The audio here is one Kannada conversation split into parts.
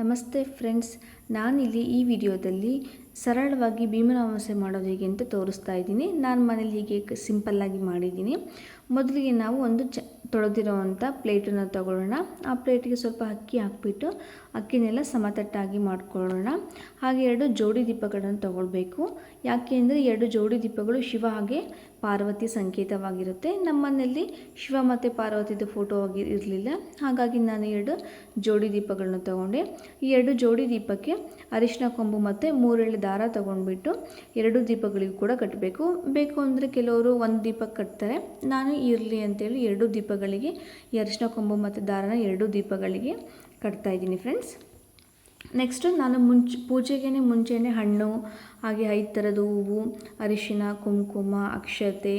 ನಮಸ್ತೆ ಫ್ರೆಂಡ್ಸ್, ನಾನಿಲ್ಲಿ ಈ ವಿಡಿಯೋದಲ್ಲಿ ಸರಳವಾಗಿ ಭೀಮನಾಮಾಸೆ ಮಾಡೋದು ಹೇಗೆ ಅಂತ ತೋರಿಸ್ತಾ ಇದ್ದೀನಿ. ನಾನು ಮನೇಲಿ ಹೀಗೆ ಸಿಂಪಲ್ಲಾಗಿ ಮಾಡಿದ್ದೀನಿ. ಮೊದಲಿಗೆ ನಾವು ಒಂದು ಚ, ತೊಳೆದಿರೋವಂಥ ಪ್ಲೇಟನ್ನು ತಗೊಳ್ಳೋಣ. ಆ ಪ್ಲೇಟಿಗೆ ಸ್ವಲ್ಪ ಅಕ್ಕಿ ಹಾಕ್ಬಿಟ್ಟು ಅಕ್ಕಿನೆಲ್ಲ ಸಮತಟ್ಟಾಗಿ ಮಾಡ್ಕೊಳ್ಳೋಣ. ಹಾಗೆ ಎರಡು ಜೋಡಿ ದೀಪಗಳನ್ನು ತಗೊಳ್ಬೇಕು. ಯಾಕೆ ಅಂದರೆ ಎರಡು ಜೋಡಿ ದೀಪಗಳು ಶಿವ ಹಾಗೆ ಪಾರ್ವತಿ ಸಂಕೇತವಾಗಿರುತ್ತೆ. ನಮ್ಮನೆಯಲ್ಲಿ ಶಿವ ಮತ್ತು ಪಾರ್ವತಿದು ಫೋಟೋ ಆಗಿ ಇರಲಿಲ್ಲ. ಹಾಗಾಗಿ ನಾನು ಎರಡು ಜೋಡಿ ದೀಪಗಳನ್ನು ತಗೊಂಡೆ. ಈ ಎರಡು ಜೋಡಿ ದೀಪಕ್ಕೆ ಅರಿಶಿನ ಕೊಂಬು ಮತ್ತು ಮೂರೆಳೆ ದಾರ ತಗೊಂಡ್ಬಿಟ್ಟು ಎರಡು ದೀಪಗಳಿಗೂ ಕೂಡ ಕಟ್ಟಬೇಕು ಬೇಕು ಅಂದರೆ ಕೆಲವರು ಒಂದು ದೀಪಕ್ಕೆ ಕಟ್ತಾರೆ. ನಾನು ಇರಲಿ ಅಂತೇಳಿ ಎರಡು ದೀಪಗಳಿಗೆ ಈ ಅರಿಶಿನ ಕೊಂಬು ಮತ್ತು ದಾರನ ಎರಡು ದೀಪಗಳಿಗೆ ಕಟ್ತಾ ಇದ್ದೀನಿ ಫ್ರೆಂಡ್ಸ್ ನೆಕ್ಸ್ಟು ನಾನು ಮುಂಚೆ ಪೂಜೆಗೇ ಮುಂಚೆನೇ ಹಣ್ಣು, ಹಾಗೆ ಐದು ಥರದ ಹೂವು, ಅರಿಶಿನ, ಕುಂಕುಮ, ಅಕ್ಷತೆ,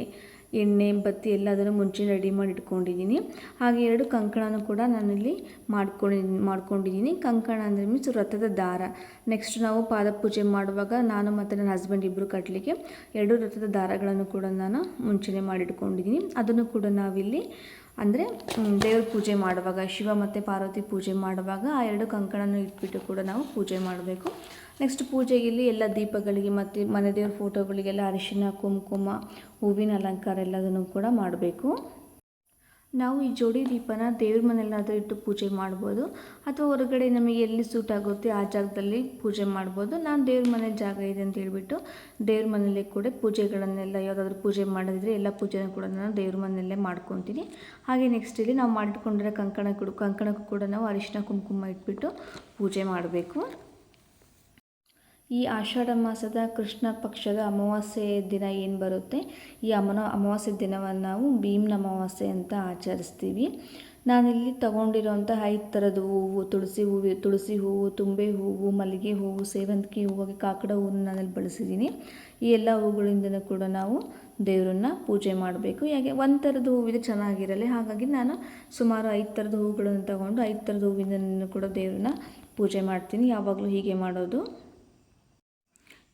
ಎಣ್ಣೆ, ಬತ್ತಿ ಎಲ್ಲದನ್ನು ಮುಂಚೆ ರೆಡಿ ಮಾಡಿ ಇಟ್ಕೊಂಡಿದ್ದೀನಿ. ಹಾಗೆ ಎರಡು ಕಂಕಣನೂ ಕೂಡ ನಾನಿಲ್ಲಿ ಮಾಡ್ಕೊಂಡು ಮಾಡ್ಕೊಂಡಿದ್ದೀನಿ. ಕಂಕಣ ಅಂದರೆ ಮೀನ್ಸ್ ವ್ರತದ ದಾರ. ನೆಕ್ಸ್ಟ್ ನಾವು ಪಾದ ಪೂಜೆ ಮಾಡುವಾಗ ನಾನು ಮತ್ತು ನನ್ನ ಹಸ್ಬೆಂಡ್ ಇಬ್ಬರು ಕಟ್ಟಲಿಕ್ಕೆ ಎರಡು ವ್ರತದ ದಾರಗಳನ್ನು ಕೂಡ ನಾನು ಮುಂಚೆನೇ ಮಾಡಿಟ್ಕೊಂಡಿದ್ದೀನಿ. ಅದನ್ನು ಕೂಡ ನಾವಿಲ್ಲಿ ಅಂದರೆ ದೇವ್ರ ಪೂಜೆ ಮಾಡುವಾಗ, ಶಿವ ಮತ್ತು ಪಾರ್ವತಿ ಪೂಜೆ ಮಾಡುವಾಗ ಆ ಎರಡು ಕಂಕಣನ ಇಟ್ಬಿಟ್ಟು ಕೂಡ ನಾವು ಪೂಜೆ ಮಾಡಬೇಕು. ನೆಕ್ಸ್ಟ್ ಪೂಜೆಗೆ ಇಲ್ಲಿ ಎಲ್ಲ ದೀಪಗಳಿಗೆ ಮತ್ತು ಮನೆ ದೇವ್ರ ಫೋಟೋಗಳಿಗೆಲ್ಲ ಅರಿಶಿನ, ಕುಂಕುಮ, ಹೂವಿನ ಅಲಂಕಾರ ಎಲ್ಲದನ್ನು ಕೂಡ ಮಾಡಬೇಕು. ನಾವು ಈ ಜೋಡಿ ದೀಪನ ದೇವ್ರ ಮನೆಯಲ್ಲಾದರೂ ಇಟ್ಟು ಪೂಜೆ ಮಾಡ್ಬೋದು. ಅಥವಾ ಹೊರಗಡೆ ನಮಗೆ ಎಲ್ಲಿ ಸೂಟ್ ಆಗುತ್ತೆ ಆ ಜಾಗದಲ್ಲಿ ಪೂಜೆ ಮಾಡ್ಬೋದು. ನಾನು ದೇವ್ರ ಮನೆ ಜಾಗ ಇದೆ ಅಂತ ಹೇಳ್ಬಿಟ್ಟು ದೇವ್ರ ಮನೆಯಲ್ಲೇ ಕೂಡ ಪೂಜೆಗಳನ್ನೆಲ್ಲ ಯಾವುದಾದ್ರೂ ಪೂಜೆ ಮಾಡೋದಿದ್ರೆ ಎಲ್ಲ ಪೂಜೆನ ಕೂಡ ನಾನು ದೇವ್ರ ಮನೆಯಲ್ಲೇ ಮಾಡ್ಕೊತೀನಿ. ಹಾಗೆ ನೆಕ್ಸ್ಟ್ ಇಲ್ಲಿ ನಾವು ಮಾಡಿಟ್ಕೊಂಡಿರೋ ಕಂಕಣ ಕೂಡ ಕಂಕಣಕ್ಕೂ ಕೂಡ ನಾವು ಅರಿಶಿನ ಕುಂಕುಮ ಇಟ್ಬಿಟ್ಟು ಪೂಜೆ ಮಾಡಬೇಕು. ಈ ಆಷಾಢ ಮಾಸದ ಕೃಷ್ಣ ಪಕ್ಷದ ಅಮಾವಾಸ್ಯೆ ದಿನ ಏನು ಬರುತ್ತೆ? ಈ ಅಮನ ಅಮಾವಾಸ್ಯೆ ದಿನವನ್ನು ನಾವು ಭೀಮ್ನ ಅಮಾವಾಸ್ಯೆ ಅಂತ ಆಚರಿಸ್ತೀವಿ. ನಾನಿಲ್ಲಿ ತೊಗೊಂಡಿರೋಂಥ ಐದು ಥರದ ಹೂವು, ತುಳಸಿ ಹೂವು ತುಳಸಿ ಹೂವು, ತುಂಬೆ ಹೂವು, ಮಲ್ಲಿಗೆ ಹೂವು, ಸೇವಂತಿಗೆ ಹೂವು ಕಾಕಡ ಹೂವನ್ನು ನಾನಲ್ಲಿ ಬಳಸಿದ್ದೀನಿ. ಈ ಎಲ್ಲ ಹೂವುಗಳಿಂದ ಕೂಡ ನಾವು ದೇವರನ್ನ ಪೂಜೆ ಮಾಡಬೇಕು. ಯಾಕೆ ಒಂದು ಥರದ ಹೂವಿದೆ ಚೆನ್ನಾಗಿರಲ್ಲ ಹಾಗಾಗಿ ನಾನು ಸುಮಾರು ಐದು ಥರದ ಹೂಗಳನ್ನು ತಗೊಂಡು ಐದು ಥರದ ಹೂವಿನ ಕೂಡ ದೇವರನ್ನ ಪೂಜೆ ಮಾಡ್ತೀನಿ. ಯಾವಾಗಲೂ ಹೀಗೆ ಮಾಡೋದು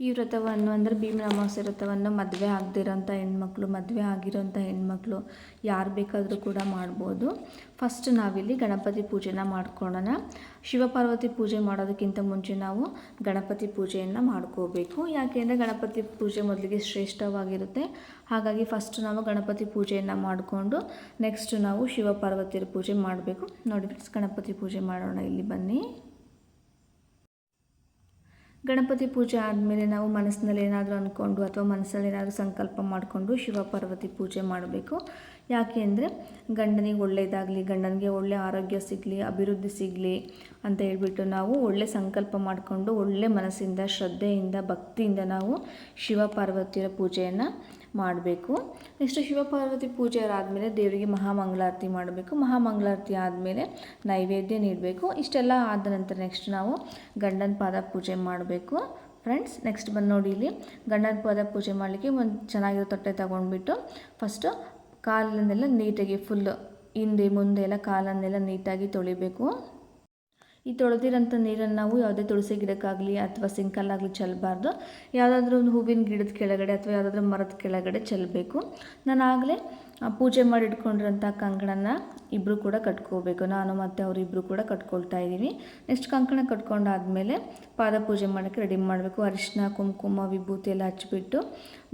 ಈ ವ್ರತವನ್ನು ಅಂದರೆ ಭೀಮನ ವ್ರತವನ್ನು ಮದುವೆ ಆಗದಿರೋಂಥ ಹೆಣ್ಮಕ್ಳು, ಮದುವೆ ಆಗಿರೋಂಥ ಹೆಣ್ಮಕ್ಳು ಯಾರು ಬೇಕಾದರೂ ಕೂಡ ಮಾಡ್ಬೋದು. ಫಸ್ಟ್ ನಾವಿಲ್ಲಿ ಗಣಪತಿ ಪೂಜೆನ ಮಾಡ್ಕೊಳ್ಳೋಣ. ಶಿವಪಾರ್ವತಿ ಪೂಜೆ ಮಾಡೋದಕ್ಕಿಂತ ಮುಂಚೆ ನಾವು ಗಣಪತಿ ಪೂಜೆಯನ್ನು ಮಾಡ್ಕೋಬೇಕು. ಯಾಕೆಂದರೆ ಗಣಪತಿ ಪೂಜೆ ಮೊದಲಿಗೆ ಶ್ರೇಷ್ಠವಾಗಿರುತ್ತೆ. ಹಾಗಾಗಿ ಫಸ್ಟ್ ನಾವು ಗಣಪತಿ ಪೂಜೆಯನ್ನು ಮಾಡಿಕೊಂಡು ನೆಕ್ಸ್ಟ್ ನಾವು ಶಿವಪಾರ್ವತಿಯರ ಪೂಜೆ ಮಾಡಬೇಕು. ನೋಡಿ ಗಣಪತಿ ಪೂಜೆ ಮಾಡೋಣ ಇಲ್ಲಿ ಬನ್ನಿ. ಗಣಪತಿ ಪೂಜೆ ಆದಮೇಲೆ ನಾವು ಮನಸ್ಸಿನಲ್ಲಿ ಏನಾದರೂ ಅಂದ್ಕೊಂಡು ಅಥವಾ ಮನಸ್ಸಲ್ಲಿ ಏನಾದರೂ ಸಂಕಲ್ಪ ಮಾಡಿಕೊಂಡು ಶಿವ ಪಾರ್ವತಿ ಪೂಜೆ ಮಾಡಬೇಕು. ಯಾಕೆ ಅಂದರೆ ಗಂಡನಿಗೆ ಒಳ್ಳೆಯದಾಗಲಿ ಗಂಡನಿಗೆ ಒಳ್ಳೆಯ ಆರೋಗ್ಯ ಸಿಗಲಿ, ಅಭಿವೃದ್ಧಿ ಸಿಗಲಿ ಅಂತ ಹೇಳಿಬಿಟ್ಟು ನಾವು ಒಳ್ಳೆ ಸಂಕಲ್ಪ ಮಾಡಿಕೊಂಡು ಒಳ್ಳೆ ಮನಸ್ಸಿಂದ, ಶ್ರದ್ಧೆಯಿಂದ, ಭಕ್ತಿಯಿಂದ ನಾವು ಶಿವ ಪಾರ್ವತಿಯರ ಪೂಜೆಯನ್ನು ಮಾಡಬೇಕು. ನೆಕ್ಸ್ಟ್ ಶಿವಪಾರ್ವತಿ ಪೂಜೆ ಆದಮೇಲೆ ದೇವರಿಗೆ ಮಹಾಮಂಗಳಾರತಿ ಮಾಡಬೇಕು. ಮಹಾಮಂಗಳಾರತಿ ಆದಮೇಲೆ ನೈವೇದ್ಯ ನೀಡಬೇಕು. ಇಷ್ಟೆಲ್ಲ ಆದ ನಂತರ ನೆಕ್ಸ್ಟ್ ನಾವು ಗಂಡನ ಪಾದ ಪೂಜೆ ಮಾಡಬೇಕು. ಫ್ರೆಂಡ್ಸ್ ನೆಕ್ಸ್ಟ್ ಬಂದು ನೋಡಿ ಇಲ್ಲಿ. ಗಂಡನ ಪಾದ ಪೂಜೆ ಮಾಡಲಿಕ್ಕೆ ಒಂದು ಚೆನ್ನಾಗಿರೋ ತೊಟ್ಟೆ ತಗೊಂಡ್ಬಿಟ್ಟು ಫಸ್ಟು ಕಾಲನ್ನೆಲ್ಲ ನೀಟಾಗಿ ಫುಲ್ಲು ಹಿಂದೆ ಮುಂದೆ ಎಲ್ಲ ಕಾಲನ್ನೆಲ್ಲ ನೀಟಾಗಿ ತೊಳಿಬೇಕು. ಈ ತೊಳೆದಿರೋಂಥ ನೀರನ್ನು ನಾವು ಯಾವುದೇ ತುಳಸಿ ಗಿಡಕ್ಕಾಗಲಿ ಅಥವಾ ಸಿಂಕಲ್ಲಾಗಲಿ ಚೆಲ್ಲಬಾರ್ದು ಯಾವುದಾದ್ರೂ ಒಂದು ಹೂವಿನ ಗಿಡದ ಕೆಳಗಡೆ ಅಥವಾ ಯಾವುದಾದ್ರೂ ಮರದ ಕೆಳಗಡೆ ಚೆಲ್ಲಬೇಕು ನಾನು ಆಗಲೇ ಪೂಜೆ ಮಾಡಿ ಇಟ್ಕೊಂಡಿರೋಂಥ ಕಂಕಣನ ಇಬ್ಬರು ಕೂಡ ಕಟ್ಕೋಬೇಕು. ನಾನು ಮತ್ತು ಅವರಿಬ್ಬರು ಕೂಡ ಕಟ್ಕೊಳ್ತಾ ಇದ್ದೀವಿ. ನೆಕ್ಸ್ಟ್ ಕಂಕಣ ಕಟ್ಕೊಂಡಾದಮೇಲೆ ಪಾದ ಪೂಜೆ ಮಾಡೋಕ್ಕೆ ರೆಡಿ ಮಾಡಬೇಕು. ಅರಿಶಿನ ಕುಂಕುಮ, ವಿಭೂತಿ ಎಲ್ಲ ಹಚ್ಚಿಬಿಟ್ಟು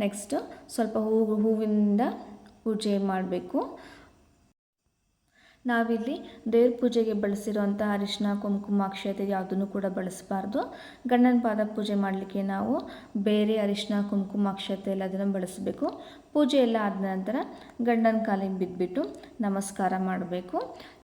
ನೆಕ್ಸ್ಟ್ ಸ್ವಲ್ಪ ಹೂವು, ಹೂವಿನಿಂದ ಪೂಜೆ ಮಾಡಬೇಕು. ನಾವಿಲ್ಲಿ ದೇವ್ರ ಪೂಜೆಗೆ ಬಳಸಿರೋಂಥ ಅರಿಶಿನ ಕುಂಕುಮ ಅಕ್ಷತೆ ಯಾವುದನ್ನು ಕೂಡ ಬಳಸಬಾರ್ದು. ಗಂಡನ ಪಾದ ಪೂಜೆ ಮಾಡಲಿಕ್ಕೆ ನಾವು ಬೇರೆ ಅರಿಶಿನ ಕುಂಕುಮ ಅಕ್ಷತೆ ಎಲ್ಲದನ್ನು ಬಳಸಬೇಕು. ಪೂಜೆ ಎಲ್ಲ ಆದ ನಂತರ ಗಂಡನ ಕಾಲಿಗೆ ಬಿದ್ದುಬಿಟ್ಟು ನಮಸ್ಕಾರ ಮಾಡಬೇಕು.